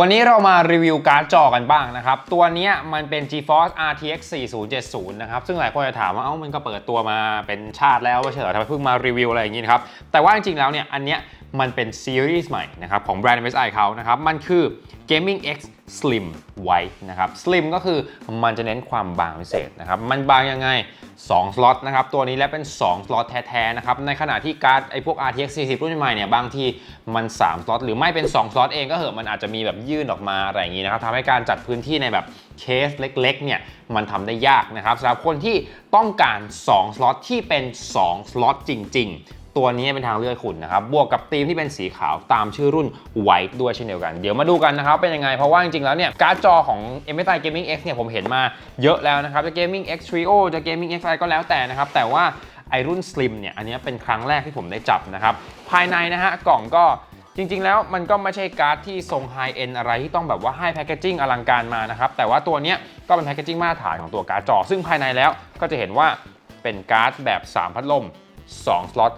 วันนี้เรามารีวิวการ์ดจอกันบ้างนะครับ ตัวนี้มันเป็น GeForce RTX 4070 นะครับ ซึ่งหลายคนจะถามว่า เอ้า มันก็เปิดตัวมาเป็นชาติแล้วไม่ใช่เฉยๆทำไมเพิ่งมารีวิวอะไรอย่างนี้นครับ แต่ว่าจริงๆแล้วเนี่ย อันเนี้ย มันเป็นซีรีส์ใหม่นะครับของแบรนด์ MSI เขานะครับ มันคือ Gaming X Slim White นะครับ Slim ก็คือมันจะเน้นความบางพิเศษนะครับ มันบางยังไง 2 สล็อตนะครับ ตัวนี้และเป็น 2 สล็อตแท้ๆนะครับ ในขณะที่การ์ดไอ้พวก RTX 40 รุ่นใหม่เนี่ย บางทีมัน 3 สล็อตหรือไม่เป็น 2 สล็อตเองก็เหอะมันอาจจะมีแบบยื่นออกมาอะไรอย่างนี้นะครับทำให้การจัดพื้นที่ในแบบเคสเล็กๆเนี่ยมันทำได้ยากนะครับสำหรับคนที่ต้องการ 2 สล็อตที่เป็น 2 สล็อตจริง ๆ ตัวนี้เป็นทางเลือกคุณนะครับ บวกกับธีมที่เป็นสีขาวตามชื่อรุ่น White ด้วยเช่นเดียวกัน เดี๋ยวมาดูกันนะครับ เป็นยังไง เพราะว่าจริงๆแล้วเนี่ย การ์ดจอของ MSI Gaming X เนี่ยผมเห็นมาเยอะแล้วนะครับ จะ Gaming X Trio จะ Gaming X อะไรก็แล้วแต่นะครับ แต่ว่าไอรุ่น Slim เนี่ย อันนี้เป็นครั้งแรกที่ผมได้จับนะครับ ภายในนะฮะกล่องก็จริงๆ แล้วมันก็ไม่ใช่การ์ดที่ทรงไฮเอ็นอะไรที่ต้องแบบว่าให้แพคเกจิ้งอลังการมานะครับ แต่ว่าตัวนี้ก็เป็นแพคเกจิ้งมาตรฐานของตัวการ์ดจอ ซึ่งภายในแล้วก็จะเห็นว่าเป็นการ์ดแบบ 3 พัดลม 2 สล็อต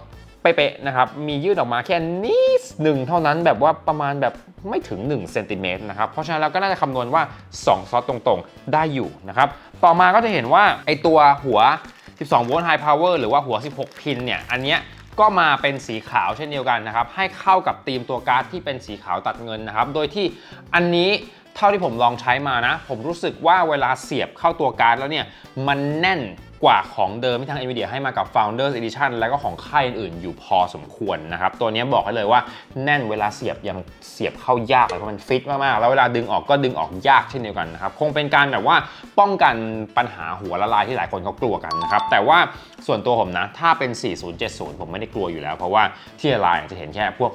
เป๊ะๆนะครับ มียืดออกมาแค่นิดหนึ่งเท่านั้นแบบว่าประมาณแบบไม่ถึง1เซนติเมตรนะครับ เพราะฉะนั้นเราก็น่าจะคำนวณว่า 2 ซอสตรงๆ ได้อยู่นะครับ ต่อมาก็จะเห็นว่าไอตัวหัว 12 โวลต์ไฮพาวเวอร์หรือว่าหัว 16 พินเนี่ย อันเนี้ยก็มาเป็นสีขาวเช่นเดียวกันนะครับ ให้เข้ากับธีมตัวการ์ดที่เป็นสีขาวตัดเงินนะครับ โดยที่อันนี้ เท่าที่ผมลองใช้มานะ ผมรู้สึกว่าเวลาเสียบเข้าตัวการ์ดแล้วเนี่ย มันแน่นกว่าของเดิมที่ทาง NVIDIA ให้มากับ Founders Edition แล้วก็ของค่ายอื่นๆ อยู่พอสมควรนะครับ ตัวนี้บอกให้เลยว่าแน่นเวลาเสียบยังเสียบเข้ายากเลยเพราะมันฟิตมากๆ แล้วเวลาดึงออกก็ดึงออกยากเช่นเดียวกันนะครับ คงเป็นการแบบว่าป้องกันปัญหาหัวละลายที่หลายคนเขากลัวกันนะครับ แต่ว่าส่วนตัวผมนะ ถ้าเป็น 4070 ผมไม่ได้กลัวอยู่แล้ว เพราะว่าที่ละลายจะเห็นแค่พวก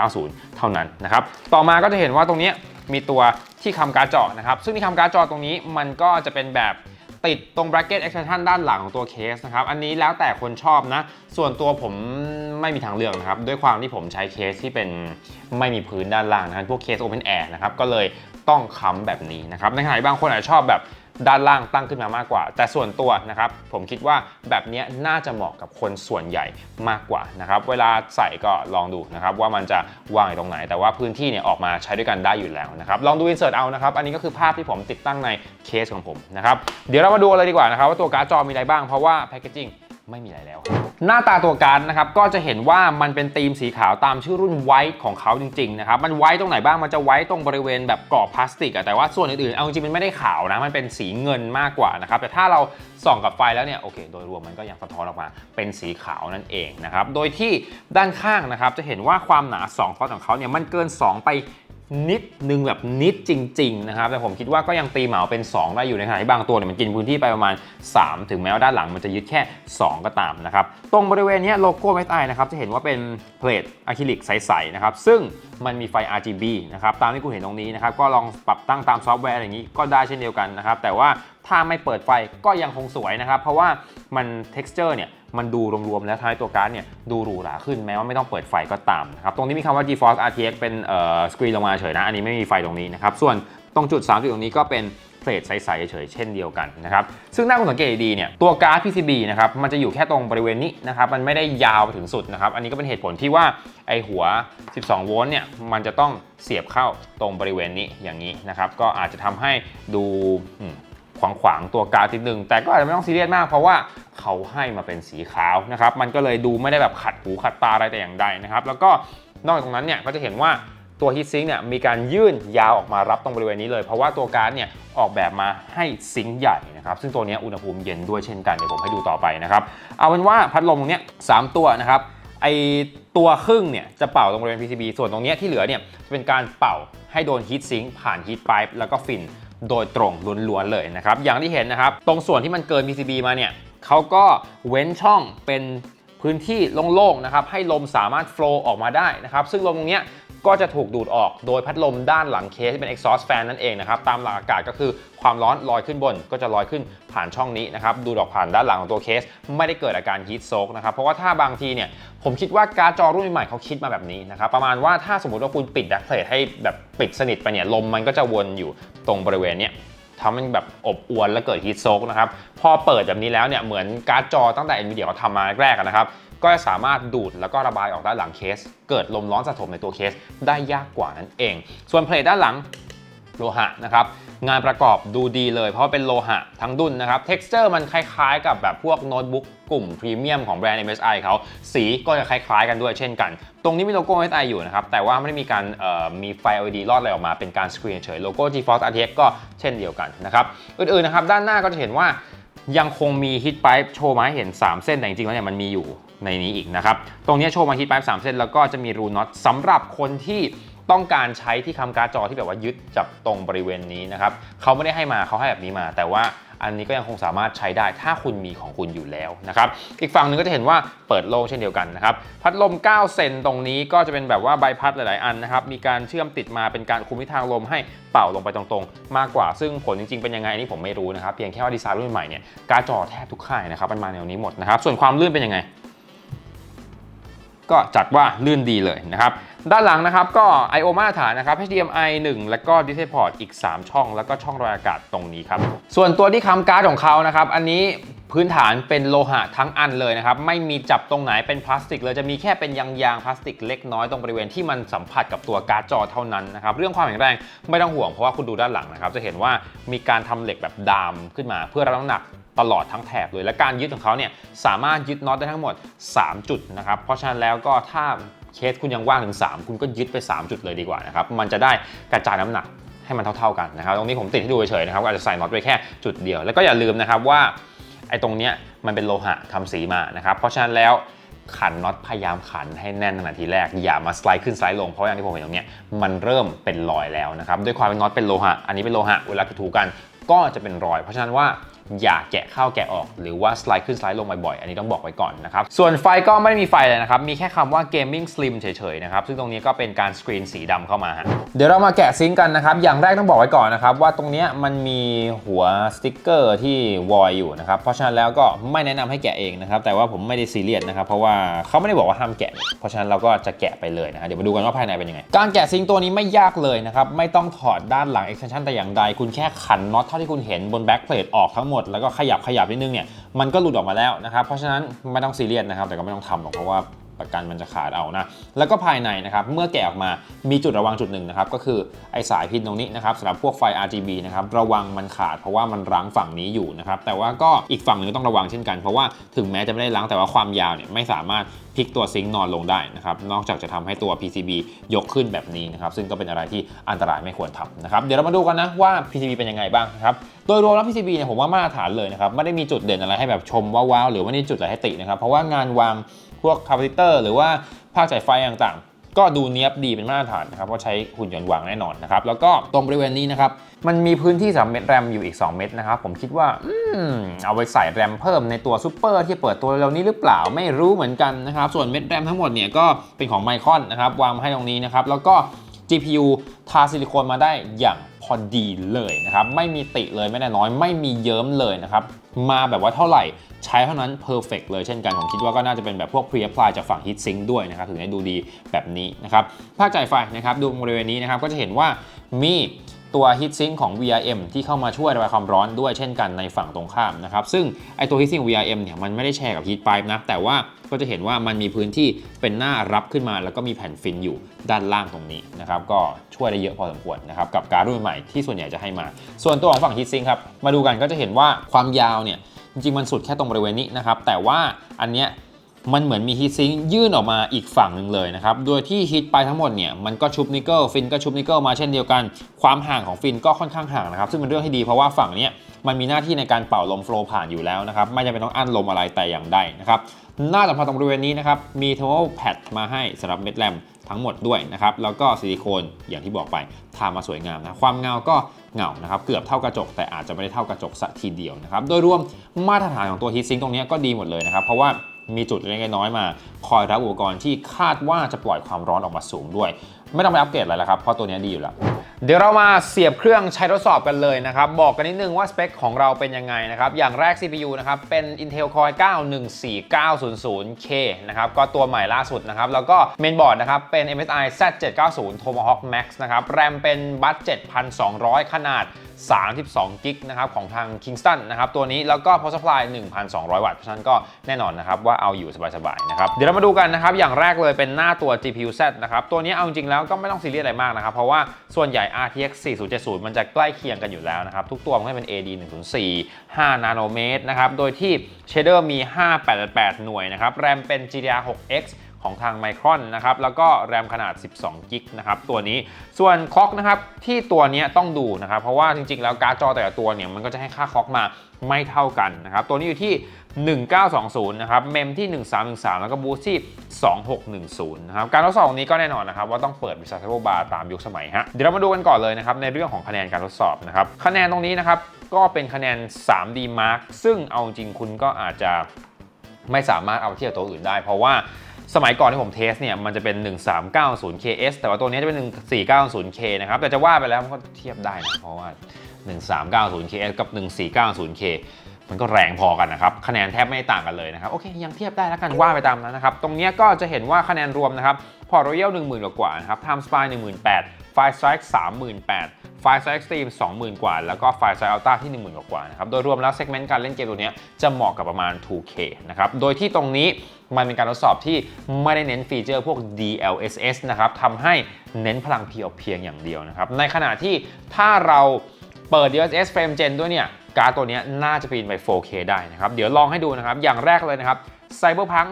4090 เท่านั้นนะครับ ต่อมาก็จะเห็นว่าตรงนี้ มีตัวที่คำการ์ดจอนะครับ ซึ่งที่คำการ์ดจอตรงนี้มันก็จะเป็นแบบติดตรง bracket extension ด้านหลังของตัวเคสนะครับ อันนี้แล้วแต่คนชอบนะ ส่วนตัวผมไม่มีทางเลือกนะครับ ด้วยความที่ผมใช้เคสที่เป็นไม่มีพื้นด้านล่างนะครับพวกเคส open air นะครับ ก็เลยต้องค้ำแบบนี้นะครับ ในขณะที่บางคนอาจจะชอบแบบ ด้านล่างตั้งขึ้นมามากกว่า แต่ส่วนตัวนะครับผมคิดว่าแบบนี้น่าจะเหมาะกับคนส่วนใหญ่มากกว่านะครับเวลาใส่ก็ลองดูนะครับว่ามันจะวางอยู่ตรงไหน แต่ว่าพื้นที่เนี่ยออกมาใช้ด้วยกันได้อยู่แล้วนะครับลองดู insert เอานะครับอันนี้ก็คือภาพที่ผมติดตั้งในเคสของผมนะครับเดี๋ยวเรามาดูอะไรดีกว่านะครับว่าตัวการ์ดจอมีอะไรบ้างเพราะว่าแพคเกจิ้ง ไม่มีอะไรแล้ว หน้าตาตัวการ์ดนะครับก็จะเห็นว่ามันเป็นธีมสีขาวตามชื่อรุ่นไวท์ของเขาจริงๆนะครับมันไวท์ตรงไหนบ้างมันจะไวท์ตรงบริเวณแบบกรอบพลาสติกอะแต่ว่าส่วนอื่นๆเอาจริงๆมันไม่ได้ขาวนะมันเป็นสีเงินมากกว่านะครับแต่ถ้าเราส่องกับไฟแล้วเนี่ยโอเค โดยรวมมันก็ยังสะท้อนออกมาเป็นสีขาวนั่นเองนะครับโดยที่ด้านข้างนะครับจะเห็นว่าความหนา2ฟอสของเขาเนี่ยมันเกิน 2 ไป นิดนึงแบบนิดจริง ๆ นะครับ แต่ผมคิดว่าก็ยังตีเหมาเป็น 2 ได้อยู่ในขณะที่บางตัวเนี่ยมันกินพื้นที่ไปประมาณ 3 ถึงแม้ว่าด้านหลังมันจะยึดแค่ 2 ก็ตามนะครับ ตรงบริเวณนี้โลโก้ไม่ตายนะครับ จะเห็นว่าเป็นเพลทอะคริลิกใส ๆ นะครับ ซึ่งมันมีไฟ RGB นะครับ ตามที่คุณเห็นตรงนี้นะครับ ก็ลองปรับตั้งตามซอฟต์แวร์อะไรอย่างนี้ก็ได้เช่นเดียวกันนะครับแต่ว่า ถ้าไม่เปิดไฟก็ยังคงสวยนะครับ เพราะว่ามัน texture เนี่ยมันดูรวมๆแล้วท้ายตัวการ์ดเนี่ยดูหรูหราขึ้นแม้ว่าไม่ต้องเปิดไฟก็ตามนะครับ ตรงนี้มีคำว่า GeForce RTX เป็นเอ่อสกรีนลงมาเฉยนะ อันนี้ไม่มีไฟตรงนี้นะครับ ส่วนตรงจุด3จุดตรงนี้ก็เป็นเพลทใสๆเฉยเช่นเดียวกันนะครับ ซึ่งถ้าสังเกตดีเนี่ยตัวการ์ด PCB นะครับมันจะอยู่แค่ตรงบริเวณนี้นะครับมันไม่ได้ยาวไปถึงสุดนะครับ อันนี้ก็เป็นเหตุผลที่ว่าไอหัว 12 โวลต์เนี่ยมันจะต้องเสียบเข้าตรงบริเวณนี้อย่างนี้นะครับก็อาจจะทำให้ดู ขวางขวางๆตัวการ์ดนิดนึง แต่ก็อาจจะไม่ต้องซีเรียสมากเพราะว่าเขาให้มาเป็นสีขาวนะครับ มันก็เลยดูไม่ได้แบบขัดหูขัดตาอะไรแต่อย่างใดนะครับ แล้วก็นอกจากตรงนั้นเนี่ยก็จะเห็นว่าตัวฮีทซิงค์เนี่ยมีการยื่นยาวออกมารับตรงบริเวณนี้เลย เพราะว่าตัวการ์ดเนี่ยออกแบบมาให้ซิงค์ใหญ่นะครับซึ่งตัวนี้อุณหภูมิเย็นด้วยเช่นกันเดี๋ยวผมให้ดูต่อไปนะครับเอาเป็นว่าพัดลมตรงนี้สามตัวนะครับไอตัวครึ่งเนี่ยจะเป่าตรงบริเวณ PCB ส่วนตรงเนี้ยที่เหลือเนี่ยจะเป็นการเป่าให้โดนฮีทซิงผ่านฮีทไ i ป์แล้วก็ฟิน โดยตรงล้วนๆเลยนะครับ อย่างที่เห็นนะครับ ตรงส่วนที่มันเกิน PCB มาเนี่ยเขาก็เว้นช่องเป็นพื้นที่โล่งๆนะครับให้ลมสามารถโฟลออกมาได้นะครับ ซึ่งลมตรงเนี้ย ก็จะถูกดูดออกโดยพัดลมด้านหลังเคสที่เป็น exhaust fan นั่นเองนะครับ ตามหลักอากาศก็คือความร้อนลอยขึ้นบน ก็จะลอยขึ้นผ่านช่องนี้นะครับ ดูดออกผ่านด้านหลังของตัวเคส ไม่ได้เกิดอาการ heat soak นะครับ เพราะว่าถ้าบางทีเนี่ย ผมคิดว่าการ์ดจอรุ่นใหม่เขาคิดมาแบบนี้นะครับ ประมาณว่าถ้าสมมติว่าคุณปิดดักเพลทให้แบบปิดสนิทไปเนี่ย ลมมันก็จะวนอยู่ตรงบริเวณเนี้ยทำให้มันแบบอบอวนและเกิดฮีทโซกนะครับ พอเปิดแบบนี้แล้วเนี่ย เหมือนการ์ดจอตั้งแต่ NVIDIA เขาทำมาแรกๆนะครับ ก็จะสามารถดูดแล้วก็ระบายออกด้านหลังเคส เกิดลมร้อนสะสมในตัวเคสได้ยากกว่านั่นเอง ส่วนเพลทด้านหลังโลหะนะครับงานประกอบดูดีเลยเพราะเป็นโลหะทั้งดุนนะครับเท็กซ์เจอร์มันคล้ายๆ กับแบบพวกโน้ตบุ๊กกลุ่มพรีเมียมของแบรนด์ MSI เขาสีก็จะคล้ายๆกันด้วยเช่นกัน ตรงนี้มีโลโก้ MSI อยู่นะครับ แต่ว่าไม่ได้มีการมีไฟ LED ลอดอะไรออกมาเป็นการสกรีนเฉยโลโก้ GeForce RTX ก็เช่นเดียวกันนะครับ อื่นๆนะครับ ด้านหน้าก็จะเห็นว่ายังคงมีฮิตไป์โชว์มาให้เห็น 3 เส้นแต่จริงๆแล้วเนี่ยมันมีอยู่ ในนี้อีกนะครับ ตรงนี้โชว์มาฮิตไ i ป์3เส้นแล้วก็จะมีรูน็อตสำหรับคนที่ต้องการใช้ที่คำการ์ดจอที่แบบว่ายึดจับตรงบริเวณนี้นะครับเขาไม่ได้ให้มาเขาให้แบบนี้มา แต่ว่าอันนี้ก็ยังคงสามารถใช้ได้ถ้าคุณมีของคุณอยู่แล้วนะครับอีกฝั่งหนึ่งก็จะเห็นว่าเปิดโล่งเช่นเดียวกันนะครับพัดลม 9 เซนตรงนี้ก็จะเป็นแบบว่าใบพัดหลาย ๆ อันนะครับมีการเชื่อมติดมาเป็นการคุมทิศทางลมให้เป่าลงไปตรง ๆ มากกว่า ซึ่งผลจริง ๆ เป็นยังไงอันนี้ผมไม่รู้นะครับเพียงแค่ว่าดีไซน์รุ่นใหม่เนี่ยการ์ดจอแทบทุกค่ายนะครับมันมาแนวนี้หมดนะครับส่วนความลื่นเป็นยังไง ก็จัดว่าลื่นดีเลยนะครับ ด้านหลังนะครับก็ I/O มาตรฐานนะครับ HDMI 1 แล้วก็ DisplayPort อีก 3 ช่อง แล้วก็ช่องระบายอากาศตรงนี้ครับ ส่วนตัวที่ค้ำการ์ดของเขานะครับ อันนี้พื้นฐานเป็นโลหะทั้งอันเลยนะครับ ไม่มีจับตรงไหนเป็นพลาสติกเลยจะมีแค่เป็นยางยางพลาสติกเล็กน้อยตรงบริเวณที่มันสัมผัสกับตัวการ์ดจอเท่านั้นนะครับ เรื่องความแข็งแรงไม่ต้องห่วงเพราะว่าคุณดูด้านหลังนะครับ จะเห็นว่ามีการทำเหล็กแบบดามขึ้นมาเพื่อรับน้ำหนัก ตลอดทั้งแถบเลย และการยึดของเขาเนี่ยสามารถยึดน็อตได้ทั้งหมด 3 จุดนะครับเพราะฉะนั้นแล้วก็ถ้าเคสคุณยังว่างถึง 3 คุณก็ยึดไป 3 จุดเลยดีกว่านะครับมันจะได้กระจายน้ำหนักให้มันเท่าๆกันนะครับตรงนี้ผมติดให้ดูเฉยๆนะครับอาจจะใส่น็อตไปแค่จุดเดียว แล้วก็อย่าลืมนะครับว่าไอ้ตรงเนี้ยมันเป็นโลหะทำสีมานะครับเพราะฉะนั้นแล้วขันน็อตพยายามขันให้แน่นตั้งแต่ทีแรก อย่ามาสไลด์ขึ้นสไลด์ลงเพราะอย่างที่ผมเห็นตรงเนี้ยมันเริ่มเป็นรอยแล้วนะครับด้วยความเป็นน็อตเป็นโลหะ อันนี้เป็นโลหะเวลาถูกันก็จะเป็นรอย เพราะฉะนั้นว่า อย่าแกะเข้าแกะออก หรือว่าสไลด์ขึ้นสไลด์ลงบ่อยๆ อันนี้ต้องบอกไว้ก่อนนะครับ ส่วนไฟก็ไม่ได้มีไฟเลยนะครับ มีแค่คำว่า gaming slim เฉยๆนะครับ ซึ่งตรงนี้ก็เป็นการสกรีนสีดำเข้ามาฮะเดี๋ยวเรามาแกะซิงกันนะครับ อย่างแรกต้องบอกไว้ก่อนนะครับ ว่าตรงนี้มันมีหัวสติ๊กเกอร์ที่วอยอยู่นะครับ เพราะฉะนั้นแล้วก็ไม่แนะนำให้แกะเองนะครับ แต่ว่าผมไม่ได้ซีเรียสนะครับ เพราะว่าเขาไม่ได้บอกว่าห้ามแกะ เพราะฉะนั้นเราก็จะแกะไปเลยนะฮะเดี๋ยวมาดูกันว่าภายในเป็นยังไง การแกะซิงตัวนี้ไม่ยากเลยนะครับ ไม่ต้องถอดด้านหลัง extension แต่อย่างใด คุณแค่ขันน็อตเท่าที่คุณเห็นบน back plate ออกทั้งหมดแล้วก็ขยับขยับนิดนึงเนี่ยมันก็หลุดออกมาแล้วนะครับเพราะฉะนั้นไม่ต้องซีเรียสนะครับแต่ก็ไม่ต้องทำหรอกเพราะว่า ประกันมันจะขาดเอานะ แล้วก็ภายในนะครับ เมื่อแกะออกมามีจุดระวังจุดหนึ่งนะครับ ก็คือไอสายพินตรงนี้นะครับสำหรับพวกไฟ RGB นะครับ ระวังมันขาดเพราะว่ามันรั้งฝั่งนี้อยู่นะครับ แต่ว่าก็อีกฝั่งหนึงต้องระวังเช่นกัน เพราะว่าถึงแม้จะไม่ได้รั้งแต่ว่าความยาวเนี่ยไม่สามารถพลิกตัวซิงค์นอนลงได้นะครับ นอกจากจะทำให้ตัว PCB ยกขึ้นแบบนี้นะครับ ซึ่งก็เป็นอะไรที่อันตรายไม่ควรทำนะครับ เดี๋ยวเรามาดูกันนะว่า PCB เป็นยังไงบ้างนะครับ โดยรวมแล้ว PCB เนี่ยผมว่ามาตรฐานเลยนะครับ ไม่ได้มีจุดเด่นอะไรให้แบบชมว้าวๆหรือว่านี่จุดอะไรให้ตินะครับ เพราะว่างานวางพวกคาปาซิเตอร์หรือว่าภาคสายไฟต่างๆ ก็ดูเนี้ยบดีเป็นมาตรฐานนะครับเพราะใช้หุ่นยนต์วางแน่นอนนะครับแล้วก็ตรงบริเวณนี้นะครับมันมีพื้นที่สำหรับเม็ดแรมอยู่อีก 2 เม็ดนะครับผมคิดว่าอเอาไว้ใส่แรมเพิ่มในตัวซูเปอร์ที่เปิดตัวเร็วนี้หรือเปล่าไม่รู้เหมือนกันนะครับส่วนเม็ดแรมทั้งหมดเนี่ยก็เป็นของไมคอนนะครับวางมาให้ตรงนี้นะครับแล้วก็ GPU ทาซิลิโคนมาได้อย่าง พอดีเลยนะครับ ไม่มีติเลยไม่แน่น้อย ไม่มีเยิ้มเลยนะครับ มาแบบว่าเท่าไหร่ใช้เท่านั้นเพอร์เฟกเลยเช่นกัน ผมคิดว่าก็น่าจะเป็นแบบพวก pre apply จากฝั่ง heat sink ด้วยนะครับถึงได้ดูดีแบบนี้นะครับภาคจ่ายไฟนะครับดูบริเวณนี้นะครับก็จะเห็นว่ามี ตัว heat sink ของ VRM ที่เข้ามาช่วยระบายความร้อนด้วยเช่นกันในฝั่งตรงข้ามนะครับ ซึ่งไอตัว heat sink VRM เนี่ยมันไม่ได้แชร์กับ heat pipe นะ แต่ว่าก็จะเห็นว่ามันมีพื้นที่เป็นหน้ารับขึ้นมา แล้วก็มีแผ่นฟินอยู่ด้านล่างตรงนี้นะครับ ก็ช่วยได้เยอะพอสมควรนะครับกับการรุ่นใหม่ที่ส่วนใหญ่จะให้มา ส่วนตัวของฝั่ง heat sink ครับมาดูกันก็จะเห็นว่าความยาวเนี่ยจริงๆมันสุดแค่ตรงบริเวณนี้นะครับแต่ว่าอันเนี้ย มันเหมือนมีฮีทซิงยื่นออกมาอีกฝั่งหนึ่งเลยนะครับ โดยที่ฮีทไปทั้งหมดเนี่ยมันก็ชุบนิกเกิลฟินก็ชุบนิกเกิลมาเช่นเดียวกัน ความห่างของฟินก็ค่อนข้างห่างนะครับ ซึ่งเป็นเรื่องที่ดีเพราะว่าฝั่งเนี้ยมันมีหน้าที่ในการเป่าลมโฟล์ผ่านอยู่แล้วนะครับ ไม่จำเป็นต้องอั้นลมอะไรแต่อย่างใดนะครับ หน้าสัมผัสตรงบริเวณนี้นะครับ มีเทอร์โมแพดมาให้สำหรับเม็ดแรมทั้งหมดด้วยนะครับ แล้วก็ซิลิโคนอย่างที่บอกไปทามาสวยงามนะ ความเงาก็เงานะครับ เกือบเท่ากระจก แต่อาจจะไม่ได้เท่ากระจกสักทีเดียวนะครับ โดยรวมมาตรฐานของตัวฮีทซิงค์ตรงนี้ก็ดีหมดเลยนะครับ เพราะว่า มีจุดเล็กน้อยมา คอยรับอุปกรณ์ที่คาดว่าจะปล่อยความร้อนออกมาสูงด้วย ไม่ต้องไปอัปเกรดอะไรแล้วครับ เพราะตัวนี้ดีอยู่แล้ว เดี๋ยวเรามาเสียบเครื่องใช้ทดสอบกันเลยนะครับ บอกกันนิดนึงว่าสเปคของเราเป็นยังไงนะครับ อย่างแรก CPU นะครับ เป็น Intel Core i 9-14900K นะครับ ก็ตัวใหม่ล่าสุดนะครับ แล้วก็เมนบอร์ดนะครับ เป็น MSI Z790 Tomahawk Max นะครับ แรมเป็นบัส7200 ขนาด 32กิกนะครับของทาง Kingston นะครับ ตัวนี้แล้วก็ power supply 1,200 วัตต์เพราะฉะนั้นก็แน่นอนนะครับว่าเอาอยู่สบายๆนะครับ เดี๋ยวเรามาดูกันนะครับ อย่างแรกเลยเป็นหน้าตัว GPU Z นะครับ ตัวนี้เอาจริงๆแล้วก็ไม่ต้องซีเรียสอะไรมากนะครับ เพราะว่าส่วนใหญ่ RTX 4070 มันจะใกล้เคียงกันอยู่แล้วนะครับ ทุกตัวมันก็เป็น AD 104 5 นาโนเมตรนะครับ โดยที่เชเดอร์มี 588 หน่วยนะครับ แรมเป็น GDDR 6X ของทาง Micron นะครับแล้วก็แรมขนาด 12กิกนะครับตัวนี้ส่วนคล็อกนะครับที่ตัวนี้ต้องดูนะครับเพราะว่าจริงๆ แล้วการ์ดจอแต่ละตัวเนี่ยมันก็จะให้ค่าคล็อกมาไม่เท่ากันนะครับตัวนี้อยู่ที่ 1920 นะครับ เมมที่ 1313 แล้วก็บูสที่ 2610 นะครับ การทดสอบนี้ก็แน่นอนนะครับ ว่าต้องเปิด Researchable Bar ตามยุคสมัยฮะ เดี๋ยวเรามาดูกันก่อนเลยนะครับ ในเรื่องของคะแนนการทดสอบนะครับ คะแนนตรงนี้นะครับ ก็เป็นคะแนน 3D Mark ซึ่งเอาจริงคุณก็อาจจะไม่สามารถเอาเทียบตัวอื่นได้ เพราะว่า สมัยก่อนที่ผมเทสเนี่ยมันจะเป็น 1390KS แต่ว่าตัวนี้จะเป็น 1490K นะครับ แต่จะว่าไปแล้วมันก็เทียบได้นะ เพราะว่า 1390KS กับ 1490K มันก็แรงพอกันนะครับ คะแนนแทบไม่ต่างกันเลยนะครับ โอเค ยังเทียบได้แล้วกันว่าไปตามนั้นนะครับ ตรงนี้ก็จะเห็นว่าคะแนนรวมนะครับพอ Royal 10,000กว่านะครับ Time Spy 18,000 Fire Strike 38,000 Fire Strike Extreme 20,000กว่า แล้วก็ Fire Strike Ultra ที่10,000กว่าๆนะครับ โดยรวมแล้วเซกเมนต์การเล่นเกมตัวนี้จะเหมาะกับประมาณ 2K นะครับ โดยที่ตรงนี้มันเป็นการทดสอบที่ไม่ได้เน้นฟีเจอร์พวก DLSS นะครับทำให้เน้นพลังเพียวเพียงอย่างเดียวนะครับ ในขณะที่ถ้าเราเปิด DLSS Frame Gen ด้วยเนี่ย การ์ดตัวนี้น่าจะปีนไป 4K ได้นะครับ เดี๋ยวลองให้ดูนะครับ อย่างแรกเลยนะครับ Cyberpunk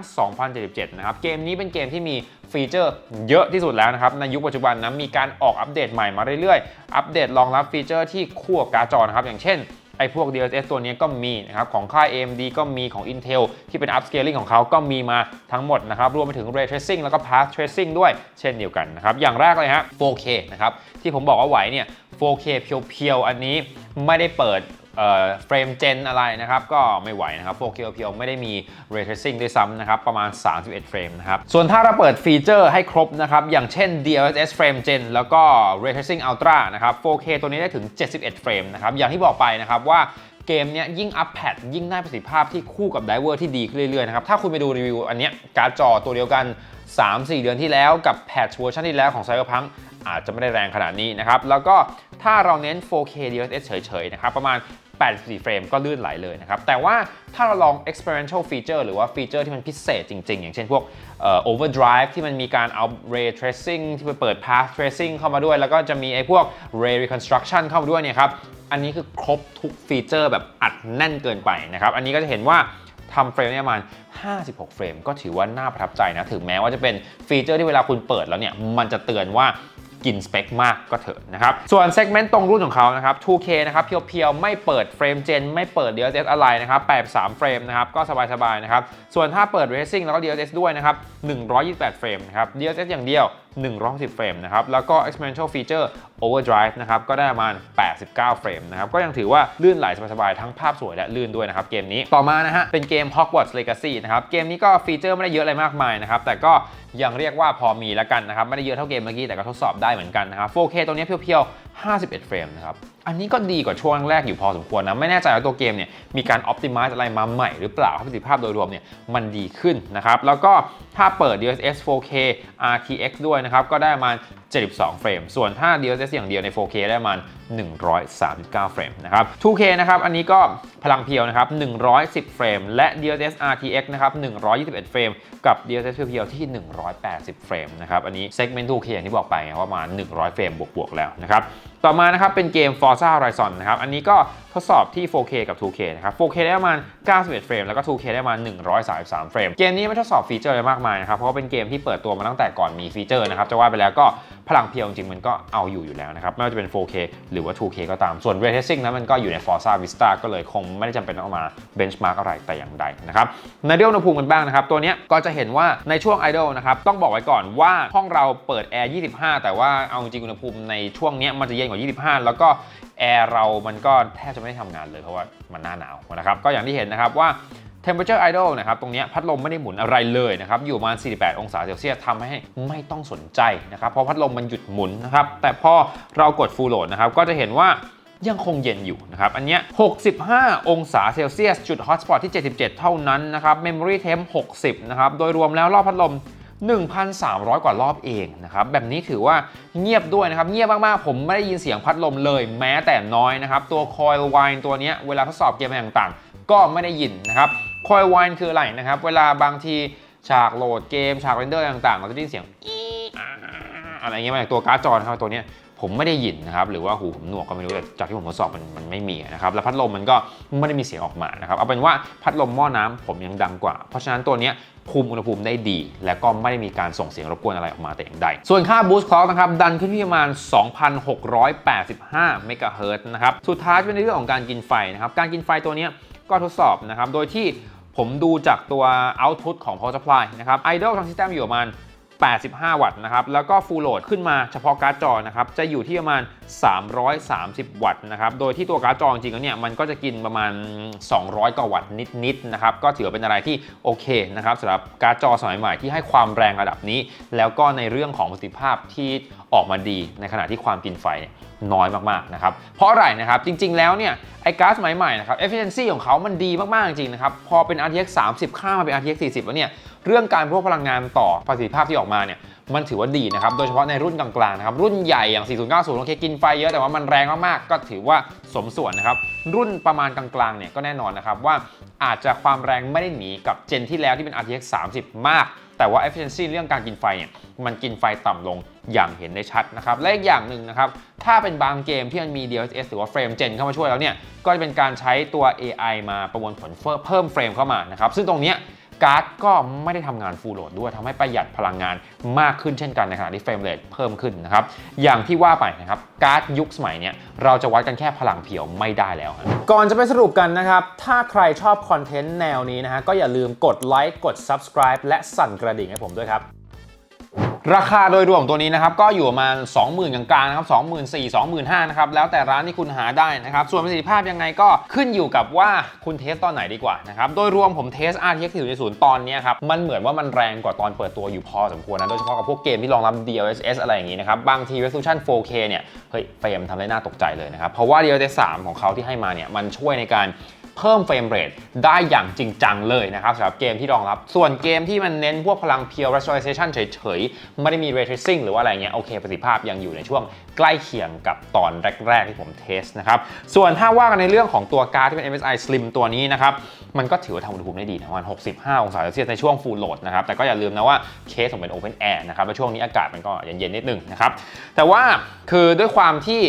2077 นะครับ เกมนี้เป็นเกมที่มี ฟีเจอร์เยอะที่สุดแล้วนะครับ ในยุคปัจจุบันนะมีการออกอัปเดตใหม่มาเรื่อยๆ อัปเดตรองรับฟีเจอร์ที่คู่กับการ์ดจอนะครับอย่างเช่นไอ้พวก DLSS ตัวนี้ก็มีนะครับ ของค่าย AMD ก็มีของ Intel ที่เป็น upscaling ของเขาก็มีมาทั้งหมดนะครับ รวมไปถึง Ray Tracing แล้วก็ Path Tracing ด้วยเช่นเดียวกันนะครับ อย่างแรกเลยฮะ 4K นะครับ ที่ผมบอกว่าไหวเนี่ย 4K เพียวๆ อันนี้ไม่ได้เปิด เฟรมเจนอะไรนะครับ ก็ไม่ไหวนะครับ 4K เพียวๆไม่ได้มี Ray Tracing ด้วยซ้ำนะครับ ประมาณ 31 เฟรมนะครับ ส่วนถ้าเราเปิดฟีเจอร์ให้ครบนะครับ อย่างเช่น DLSS Frame Gen แล้วก็ Ray Tracing Ultra นะครับ 4K ตัวนี้ได้ถึง 71 เฟรมนะครับ อย่างที่บอกไปนะครับว่าเกมเนี้ยยิ่งอัพแพดยิ่งได้ประสิทธิภาพที่คู่กับไดเวอร์ที่ดีขึ้นเรื่อยๆนะครับ ถ้าคุณไปดูรีวิวอันเนี้ยการ์ดจอตัวเดียวกัน 3-4 เดือนที่แล้วกับแพทช์เวอร์ชันที่แล้วของ Cyberpunk อาจจะไม่ได้แรงขนาดนี้นะครับ แล้วก็ถ้าเราเน้น 4K DLSS เฉยๆนะครับ ประมาณ 84 เฟรมก็ลื่นไหลเลยนะครับ แต่ว่าถ้าเราลอง experiential feature หรือว่าฟีเจอร์ที่มันพิเศษจริง ๆ อย่างเช่นพวก overdrive ที่มันมีการเอา ray tracing ที่ไปเปิด path tracing เข้ามาด้วย แล้วก็จะมีไอ้พวก ray reconstruction เข้ามาด้วยเนี่ยครับ อันนี้คือครบทุกฟีเจอร์แบบอัดแน่นเกินไปนะครับ อันนี้ก็จะเห็นว่าทำเฟรมได้ประมาณ 56 เฟรม ก็ถือว่าน่าประทับใจนะ ถึงแม้ว่าจะเป็นฟีเจอร์ที่เวลาคุณเปิดแล้วเนี่ย มันจะเตือนว่า กินสเปคมากก็เถอะนะครับ ส่วนเซกเมนต์ตรงรุ่นของเขานะครับ 2K นะครับเพียวๆ ไม่เปิดเฟรมเจนไม่เปิด DLSS อะไรนะครับ83เฟรมนะครับ ก็สบายๆนะครับ ส่วนถ้าเปิด Racing แล้วก็ DLSS ด้วยนะครับ128เฟรมนะครับ DLSS อย่างเดียว 110เฟรมนะครับ แล้วก็ exponential Feature Overdrive นะครับ ก็ได้ประมาณ 89 เฟรมนะครับ ก็ยังถือว่าลื่นไหลสบายๆ ทั้งภาพสวยและลื่นด้วยนะครับเกมนี้ ต่อมานะฮะ เป็นเกม Hogwarts Legacy นะครับ เกมนี้ก็ฟีเจอร์ไม่ได้เยอะอะไรมากมายนะครับ แต่ก็ยังเรียกว่าพอมีแล้วกันนะครับ ไม่ได้เยอะเท่าเกมเมื่อกี้ แต่ก็ทดสอบได้เหมือนกันนะครับ 4K ตัวนี้เพียวๆ 51 เฟรมนะครับ อันนี้ก็ดีกว่าช่วงแรกอยู่พอสมควรนะ ไม่แน่ใจว่าตัวเกมเนี่ยมีการ optimize อะไรมาใหม่หรือเปล่าประสิทธิภาพโดยรวมเนี่ยมันดีขึ้นนะครับ แล้วก็ถ้าเปิด DLSS 4K RTX ด้วยนะครับ ก็ได้ประมาณ 72 เฟรม ส่วนถ้า DLSS อย่างเดียวใน 4K ได้ประมาณ 139 เฟรมนะครับ 2K นะครับ อันนี้ก็พลังเพียวนะครับ 110 เฟรม และ DLSS RTX นะครับ 121 เฟรม กับ DLSS เพียวๆที่ 180 เฟรมนะครับ อันนี้ segment 2K อย่างที่บอกไปว่ามา 100 เฟรมบวกๆแล้วนะครับ ต่อมานะครับเป็นเกม Forza Horizon นะครับอันนี้ก็ ทดสอบที่ 4K กับ 2K นะครับ 4K ได้ประมาณ 91 เฟรม แล้วก็ 2K ได้ประมาณ 133 เฟรม เกมนี้ไม่ทดสอบฟีเจอร์อะไรมากมายนะครับ เพราะว่าเป็นเกมที่เปิดตัวมาตั้งแต่ก่อนมีฟีเจอร์นะครับ จะว่าไปแล้วก็พลังเพียวจริงมันก็เอาอยู่อยู่แล้วนะครับ ไม่ว่าจะเป็น 4K หรือว่า 2K ก็ตาม ส่วน Ray Tracing นั้นมันก็อยู่ใน Forza Vista ก็เลยคงไม่ได้จำเป็นต้องมา benchmark อะไรแต่อย่างใดนะครับในเรื่องอุณหภูมิกันบ้างนะครับ ตัวนี้ก็จะเห็นว่าในช่วง Idle นะครับ ต้องบอกไว้ก่อนว่าห้องเราเปิดแอร์ 25 แต่ว่าเอาจริงอุณหภูมิในช่วงนี้มันจะเย็นกว่า 25 แล้วก็ แอร์เรามันก็แทบจะไม่ได้ทำงานเลยเพราะว่ามันหน้าหนาวนะครับ ก็อย่างที่เห็นนะครับว่า temperature idle นะครับ ตรงนี้พัดลมไม่ได้หมุนอะไรเลยนะครับ อยู่ประมาณ 48 องศาเซลเซียสทำให้ไม่ต้องสนใจนะครับ เพราะพัดลมมันหยุดหมุนนะครับ แต่พอเรากด full load นะครับ ก็จะเห็นว่ายังคงเย็นอยู่นะครับ อันเนี้ย 65 องศาเซลเซียส จุด hotspot ที่ 77 เท่านั้นนะครับ memory temp 60 นะครับ โดยรวมแล้วรอบพัดลม 1,300 กว่ารอบเองนะครับแบบนี้ถือว่าเงียบด้วยนะครับเงียบมากๆ ผมไม่ได้ยินเสียงพัดลมเลยแม้แต่น้อยนะครับตัว Coil wind ตัวนี้เวลาทดสอบเกมอะไรต่างๆ ก็ไม่ได้ยินนะครับ Coil wind คืออะไรนะครับเวลาบางทีฉากโหลดเกมฉากเรนเดอร์ต่างๆ เราจะได้ยินเสียงอะไรเงี้ยมาจากตัวการ์ดจอนะครับตัวนี้ ผมไม่ได้ยินนะครับหรือว่าหูผมหนวกก็ไม่รู้แต่จากที่ผมทดสอบมันมันไม่มีนะครับแล้วพัดลมมันก็ไม่ได้มีเสียงออกมานะครับเอาเป็นว่าพัดลมหม้อน้ำผมยังดังกว่า เพราะฉะนั้นตัวนี้คุมอุณหภูมิได้ดี และก็ไม่ได้มีการส่งเสียงรบกวนอะไรออกมาแต่อย่างใด ส่วนค่า Boost Clock นะครับดันขึ้นที่ประมาณ 2,685 เมกะเฮิรตซ์นะครับ สุดท้ายเป็นในเรื่องของการกินไฟนะครับ การกินไฟตัวนี้ก็ทดสอบนะครับ โดยที่ผมดูจากตัว output ของ power supply นะครับ idle transistor อยู่ประมาณ 85 วัตต์นะครับ แล้วก็ฟูลโหลดขึ้นมาเฉพาะการ์ดจอนะครับ จะอยู่ที่ประมาณ 330 วัตต์นะครับ โดยที่ตัวการ์ดจอจริงๆแล้วเนี่ย มันก็จะกินประมาณ 200 กว่าวัตต์นิดๆนะครับ ก็ถือเป็นอะไรที่โอเคนะครับสำหรับการ์ดจอสมัยใหม่ที่ให้ความแรงระดับนี้ แล้วก็ในเรื่องของประสิทธิภาพที่ออกมาดีในขณะที่ความกินไฟ น้อยมากๆนะครับเพราะอะไรนะครับจริง ๆ แล้วเนี่ยไอ้การ์ดสมัยใหม่ๆนะครับ efficiency ของเขามันดีมากๆจริงๆนะครับพอเป็น RTX 30 ข้ามมาเป็น RTX 40 แล้วเนี่ยเรื่องการพวกพลังงานต่อประสิทธิภาพที่ออกมาเนี่ยมันถือว่าดีนะครับ โดยเฉพาะในรุ่นกลางๆนะครับ รุ่นใหญ่อย่าง 4090 โอเคกินไฟเยอะแต่ว่ามันแรงมากๆ ก็ถือว่าสมส่วนนะครับ รุ่นประมาณกลางๆเนี่ยก็แน่นอนนะครับว่าอาจจะความแรงไม่ได้หนีกับเจนที่แล้วที่เป็น RTX 30 มาก แต่ว่า efficiency เรื่องการกินไฟเนี่ยมันกินไฟต่ำลงอย่างเห็นได้ชัดนะครับและอีกอย่างหนึ่งนะครับถ้าเป็นบางเกมที่มันมี DLSS หรือว่าเฟรมเจนเข้ามาช่วยแล้วเนี่ยก็จะเป็นการใช้ตัว AI มาประมวลผลเพิ่มเฟรมเข้ามานะครับซึ่งตรงเนี้ย การ์ดก็ไม่ได้ทำงานฟูลโหลดด้วยทำให้ประหยัดพลังงานมากขึ้นเช่นกันในขณะที่เฟรมเรทเพิ่มขึ้นนะครับอย่างที่ว่าไปนะครับการ์ดยุคสมัยเนี้ยเราจะวัดกันแค่พลังเพียวไม่ได้แล้ว ก่อนจะไปสรุปกันนะครับ ถ้าใครชอบคอนเทนต์แนวนี้นะฮะก็อย่าลืมกดไลค์กด subscribe และสั่นกระดิ่งให้ผมด้วยครับ ราคาโดยรวมตัวนี้นะครับก็อยู่ประมาณ 20,000กลางๆนะครับ24,000 25,000นะครับแล้วแต่ร้านที่คุณหาได้นะครับส่วนประสิทธิภาพยังไงก็ขึ้นอยู่กับว่าคุณเทสตอนไหนดีกว่านะครับโดยรวมผมเทส RTX 40ตอนนี้ครับมันเหมือนว่ามันแรงกว่าตอนเปิดตัวอยู่พอสมควรนะโดยเฉพาะกับพวกเกมที่รองรับ DLSS อะไรอย่างงี้นะครับบางที resolution 4K เนี่ยเฮ้ยเฟรมทำได้น่าตกใจเลยนะครับเพราะว่า DLSS 3ของเขาที่ให้มาเนี่ยมันช่วยในการ เพิ่มเฟรมเรทได้อย่างจริงจังเลยนะครับสำหรับเกมที่รองรับ ส่วนเกมที่มันเน้นพวกพลัง pure rasterization เฉยๆ ไม่ได้มี ray tracing หรือว่าอะไรเงี้ยโอเคประสิทธิภาพยังอยู่ในช่วงใกล้เคียงกับตอนแรก ๆ ที่ผมเทสนะครับ ส่วนถ้าว่ากันในเรื่องของตัวการ์ดที่เป็น MSI Slim ตัวนี้นะครับ มันก็ถือว่าทำอุณหภูมิได้ดีนะประมาณ65 องศาเซลเซียสในช่วง full load นะครับ แต่ก็อย่าลืมนะว่าเคสผมเป็น open air นะครับและช่วงนี้อากาศมันก็เย็นๆนิดนึงนะครับแต่ว่าคือด้วยความที่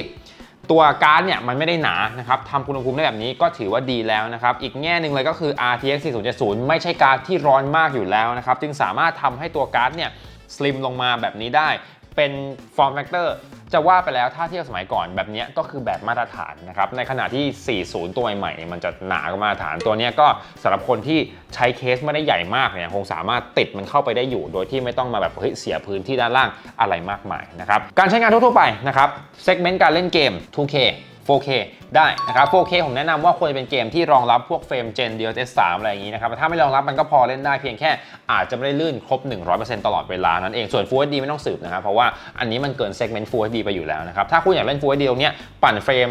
ตัวการ์ดเนี่ยมันไม่ได้หนานะครับทำอุณหภูมิได้แบบนี้ก็ถือว่าดีแล้วนะครับ อีกแง่หนึ่งเลยก็คือ RTX 4070 ไม่ใช่การ์ดที่ร้อนมากอยู่แล้วนะครับ จึงสามารถทำให้ตัวการ์ดเนี่ยสลิมลงมาแบบนี้ได้ เป็นฟอร์มแฟกเตอร์จะว่าไปแล้วถ้าเทียบสมัยก่อนแบบนี้ก็คือแบบมาตรฐานนะครับในขณะที่ 40 ตัวใหม่ๆมันจะหนากว่ามาตรฐานตัวนี้ก็สำหรับคนที่ใช้เคสไม่ได้ใหญ่มากเนี่ยคงสามารถติดมันเข้าไปได้อยู่ โดยที่ไม่ต้องมาแบบเฮ้ยเสียพื้นที่ด้านล่างอะไรมากมายนะครับการใช้งานทั่วๆไปนะครับเซกเมนต์การเล่นเกม 2K 4K ได้นะครับ 4K ผมแนะนำว่าควรจะเป็นเกมที่รองรับพวกเฟรมเจน DLSS 3 อะไรอย่างนี้นะครับแต่ถ้าไม่รองรับมันก็พอเล่นได้เพียงแค่อาจจะไม่ได้ลื่นครบ 100%ตลอดเวลานั่นเอง ส่วน Full HD ไม่ต้องสืบนะครับ เพราะว่าอันนี้มันเกินเซกเมนต์ Full HD ไปอยู่แล้วนะครับ ถ้าคุณอยากเล่น Full HD ตรงเนี้ยปั่นเฟรม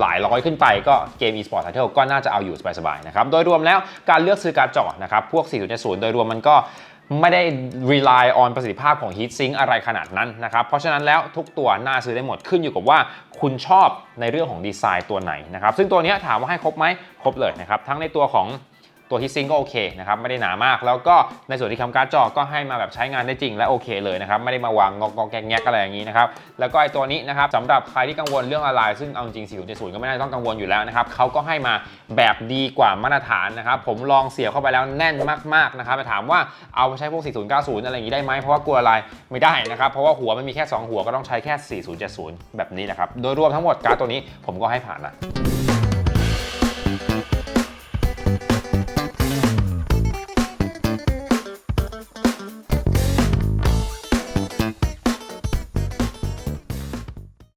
หลายร้อยขึ้นไปก็เกม eSport Title ก็น่าจะเอาอยู่สบายๆนะครับ โดยรวมแล้วการเลือกซื้อการ์ดจอนะครับ พวก 4.0โดยรวมมันก็ ไม่ได้ rely on ประสิทธิภาพของ heat sink อะไรขนาดนั้นนะครับ เพราะฉะนั้นแล้วทุกตัวน่าซื้อได้หมดขึ้นอยู่กับว่าคุณชอบในเรื่องของดีไซน์ตัวไหนนะครับ ซึ่งตัวนี้ถามว่าให้ครบไหมครบเลยนะครับ ทั้งในตัวของ ตัว heat sink ก็โอเคนะครับไม่ได้หนามาก แล้วก็ในส่วนที่คำการ์ดจอก็ให้มาแบบใช้งานได้จริงและโอเคเลยนะครับไม่ได้มาวางงอกงแกงแงกอะไรอย่างนี้นะครับแล้วก็ไอตัวนี้นะครับสำหรับใครที่กังวลเรื่องอะไรซึ่งเอาจริง4 7 0ก็ไม่น่าต้องกังวลอยู่แล้วนะครับเขาก็ให้มาแบบดีกว่ามาตรฐานนะครับผมลองเสียบเข้าไปแล้วแน่นมากๆนะครับแต่ถามว่าเอาไปใช้พวก 4090 อะไรอย่างนี้ได้ไหมเพราะว่ากลัวอะไรไม่ได้นะครับเพราะว่าหัวมันมีแค่ 2 หัวก็ต้องใช้แค่ 4070 แบบนี้นะครับโดยรวมทั้งหมดการ์ดตัวนี้ผมก็ให้ผ่านนะ